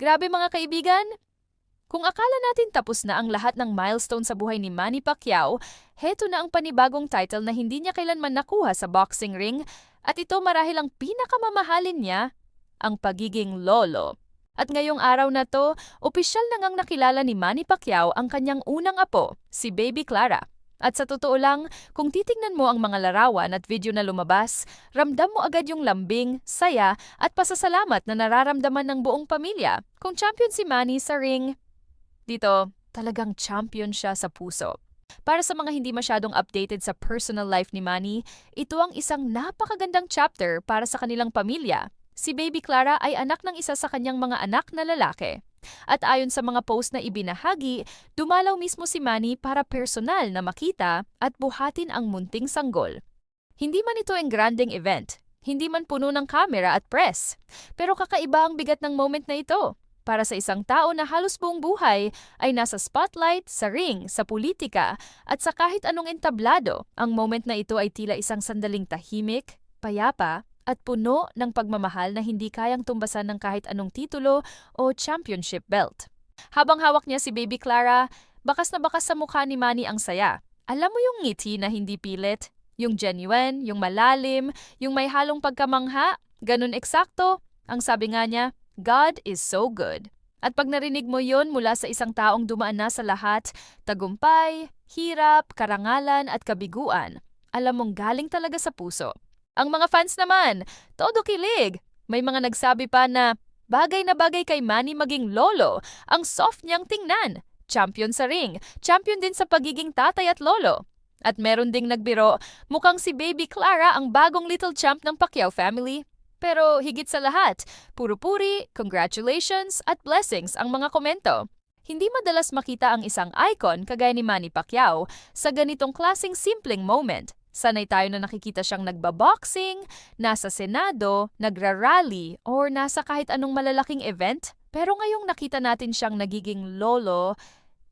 Grabe mga kaibigan! Kung akala natin tapos na ang lahat ng milestone sa buhay ni Manny Pacquiao, heto na ang panibagong title na hindi niya kailanman nakuha sa boxing ring at ito marahil ang pinakamamahalin niya, ang pagiging lolo. At ngayong araw na to, opisyal na ngang nakilala ni Manny Pacquiao ang kanyang unang apo, si Baby Clara. At sa totoo lang, kung titingnan mo ang mga larawan at video na lumabas, ramdam mo agad yung lambing, saya at pasasalamat na nararamdaman ng buong pamilya kung champion si Manny sa ring. Dito, talagang champion siya sa puso. Para sa mga hindi masyadong updated sa personal life ni Manny, ito ang isang napakagandang chapter para sa kanilang pamilya. Si Baby Clara ay anak ng isa sa kanyang mga anak na lalaki. At ayon sa mga post na ibinahagi, dumalaw mismo si Manny para personal na makita at buhatin ang munting sanggol. Hindi man ito ang granding event, hindi man puno ng camera at press, pero kakaiba ang bigat ng moment na ito. Para sa isang tao na halos buong buhay ay nasa spotlight, sa ring, sa politika, at sa kahit anong entablado, ang moment na ito ay tila isang sandaling tahimik, payapa, at puno ng pagmamahal na hindi kayang tumbasan ng kahit anong titulo o championship belt. Habang hawak niya si Baby Clara, bakas na bakas sa mukha ni Manny ang saya. Alam mo yung ngiti na hindi pilit? Yung genuine, yung malalim, yung may halong pagkamangha? Ganun eksakto. Ang sabi nga niya, God is so good. At pag narinig mo yon mula sa isang taong dumaan na sa lahat, tagumpay, hirap, karangalan at kabiguan, alam mong galing talaga sa puso. Ang mga fans naman, todo kilig. May mga nagsabi pa na bagay na bagay kay Manny maging lolo, ang soft niyang tingnan. Champion sa ring, champion din sa pagiging tatay at lolo. At meron ding nagbiro, mukhang si Baby Clara ang bagong little champ ng Pacquiao family. Pero higit sa lahat, puro puri, congratulations at blessings ang mga komento. Hindi madalas makita ang isang icon kagaya ni Manny Pacquiao sa ganitong klasing simpleng moment. Sanay tayo na nakikita siyang nagbaboxing, nasa senado, nagrarally, or nasa kahit anong malalaking event. Pero ngayong nakita natin siyang nagiging lolo,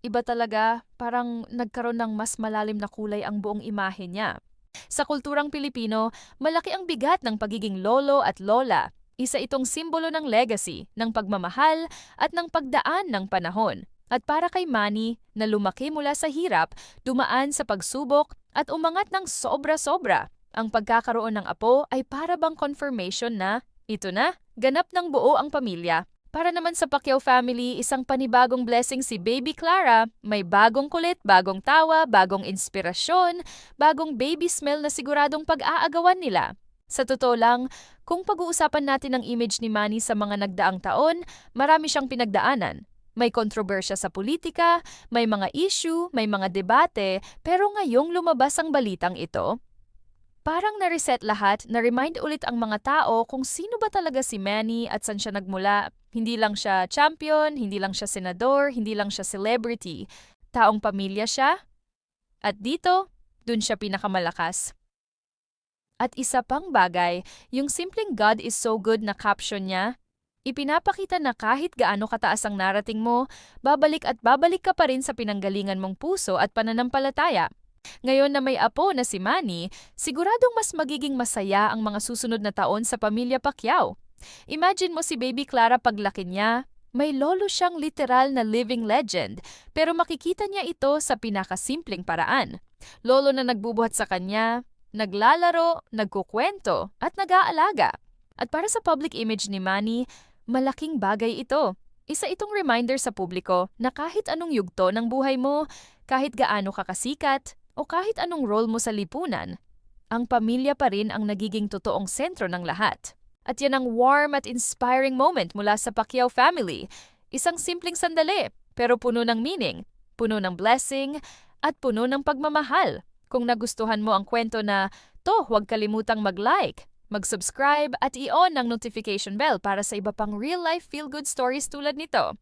iba talaga, parang nagkaroon ng mas malalim na kulay ang buong imahe niya. Sa kulturang Pilipino, malaki ang bigat ng pagiging lolo at lola. Isa itong simbolo ng legacy, ng pagmamahal at ng pagdaan ng panahon. At para kay Manny, na lumaki mula sa hirap, dumaan sa pagsubok at umangat ng sobra-sobra. Ang pagkakaroon ng apo ay para bang confirmation na, ito na, ganap ng buo ang pamilya. Para naman sa Pacquiao family, isang panibagong blessing si Baby Clara. May bagong kulit, bagong tawa, bagong inspirasyon, bagong baby smell na siguradong pag-aagawan nila. Sa totoo lang, kung pag-uusapan natin ang image ni Manny sa mga nagdaang taon, marami siyang pinagdaanan. May kontrobersya sa politika, may mga issue, may mga debate, pero ngayong lumabas ang balitang ito, Parang na-reset lahat, na-remind ulit ang mga tao kung sino ba talaga si Manny at saan siya nagmula. Hindi lang siya champion, hindi lang siya senador, hindi lang siya celebrity. Taong pamilya siya. At dito, dun siya pinakamalakas. At isa pang bagay, yung simpleng God is so good na caption niya, ipinapakita na kahit gaano kataas ang narating mo, babalik at babalik ka pa rin sa pinanggalingan mong puso at pananampalataya. Ngayon na may apo na si Manny, siguradong mas magiging masaya ang mga susunod na taon sa pamilya Pacquiao. Imagine mo si Baby Clara paglaki niya, may lolo siyang literal na living legend, pero makikita niya ito sa pinakasimpleng paraan. Lolo na nagbubuhat sa kanya, naglalaro, nagkukwento, at nag-aalaga. At para sa public image ni Manny, malaking bagay ito. Isa itong reminder sa publiko na kahit anong yugto ng buhay mo, kahit gaano ka kasikat, o kahit anong role mo sa lipunan, ang pamilya pa rin ang nagiging totoong sentro ng lahat. At yan ang warm at inspiring moment mula sa Pacquiao family. Isang simpleng sandali, pero puno ng meaning, puno ng blessing, at puno ng pagmamahal. Kung nagustuhan mo ang kwento na to, huwag kalimutang mag-like, mag-subscribe at i-on ang notification bell para sa iba pang real-life feel-good stories tulad nito.